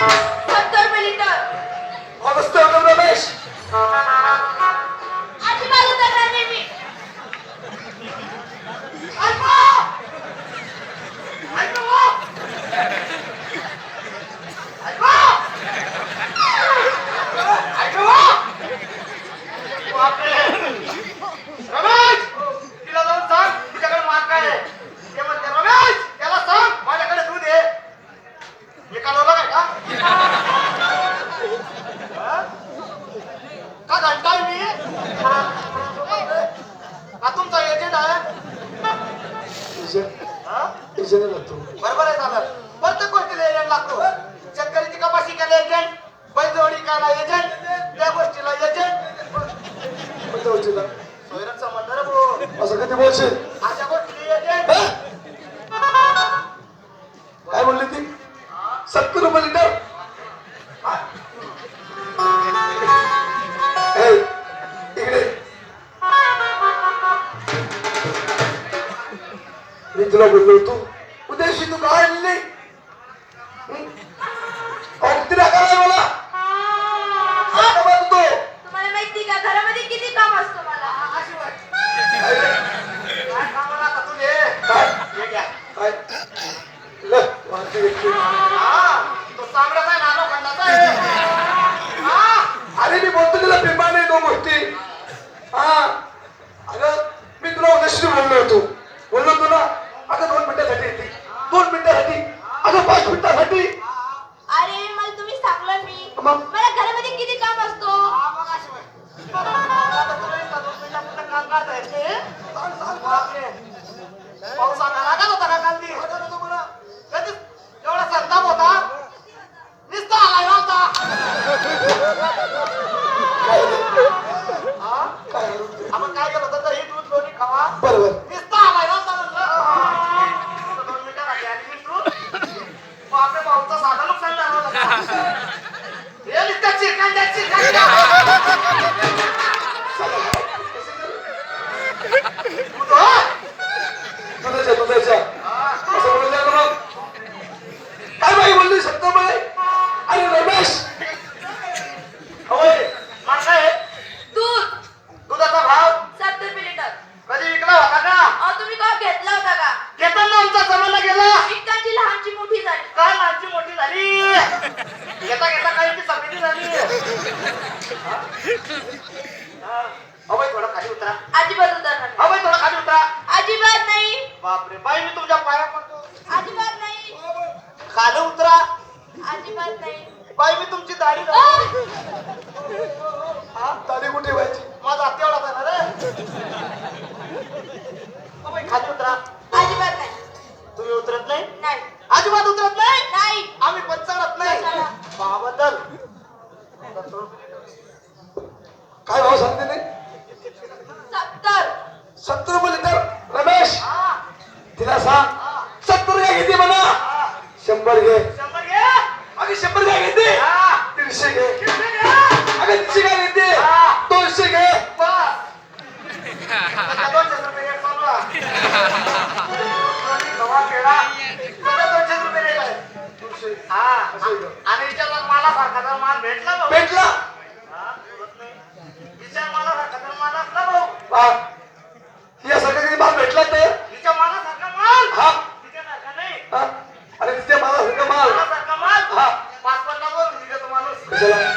सत्तर रुपये लिटर मस्त होतं रमेश अजिबात उतरणार नाही मी ऐका! ऐका हो! ऐका! ऐका हो! बापरे! रमेश! तिला जाऊन सांग, तिच्याकडे माल काय आहे. ते म्हणते, रमेश! त्याला सांग, माझ्याकडे दूध आहे. मी कालवलं काय का? हा? का घंटाय मी का तुमचा एजंट आहे हा? बरोबर आहे झालं प्रत्येक गोष्टीला एजंट लागतो शेतकऱ्याची कपाशी केला एजंट बैलजोडी काला एजंट त्या गोष्टीला एजंट सोयरक संबंध रे भाऊ असं कधी बोलशील अशा गोष्टी एजंट काय म्हणली ती सत्तर रुपये लिटर तुला बोललो होतो. उद्याशी तू काय आणली? नाही? अहो, किती राग आलाय मला? म्हणतो? तुम्हाला माहिती का घरामध्ये किती काम असतं मला? अशी वाट. काय रे? काय मिनिटापुरतं येते? होता का काल ती? कधी एवढा संताप होता नुसता आलाय होता आपण काय दूध लोणी खावा बरोबर आलाय होता म्हणलं दोन मिनिटं राहिली आणि भाऊचा साधा नुकसान झालं होतं. हे नुसतं चिकन द्या, चिकन द्या. दूध, हो? दुधाच्या दुधाच्या हा. असं बोललं ना मग काय बाई बोलली सत्ताबाई अरे रमेश होय मग काय दूध दुधाचा भाव सत्तर रुपये लिटर कधी विकला होता का अहो तुम्ही का घेतला होता का घेताना आमचा जमाना गेला पिकांची लहानची मोठी झाली काय लहानची मोठी झाली घेता घेता काहीची सफेदी झाली हा? हा. अहो बाई उतरा अजिबात. अहो बाई थोडं खाली उतरा. अजिबात नाही. बापरे बाई मी तुमच्या पाया पडतो. अजिबात नाही. खाली उतरा. अजिबात नाही. बाई मी तुमची दाढी! हा? दाढी कुठे व्हायची? माझा आहे. ना रे खाली उतरा. अजिबात नाही. तुम्ही उतरत नाही? नाही. अजिबात उतरत नाही? नाही. आम्ही पण चढत नाही. कशाला? भावाबद्दल काय भाव सांगते नाही सत्तर सत्तर रुपये लिटर रमेश हा तिला सांग हा सत्तर काय घेते म्हणा. शंभर घे. अगे शंभर काय घेते हा. दीडशे घे. अगे तीनशे काय घेते हा. दोनशे घे. बस आता दोनशे रुपये एक चालू आहे. दोन्ही गव्हा, पेढा, सगळं दोनशेच रुपये रेट आहे. दोनशे हा. आणि विचारला मला सारखा जर माल भेटला भाऊ भेटला हा, बोलत नाही. विचार मला सारखा जर माल असला भाऊ हा यासारखा कधी माल भेटला तर हिच्या मालासारखा माल हा तिच्यासारखा नाही हा अरे तिथे मला सारखा माल. मालासारखा माल. हा. पाच पन्नास वर दिले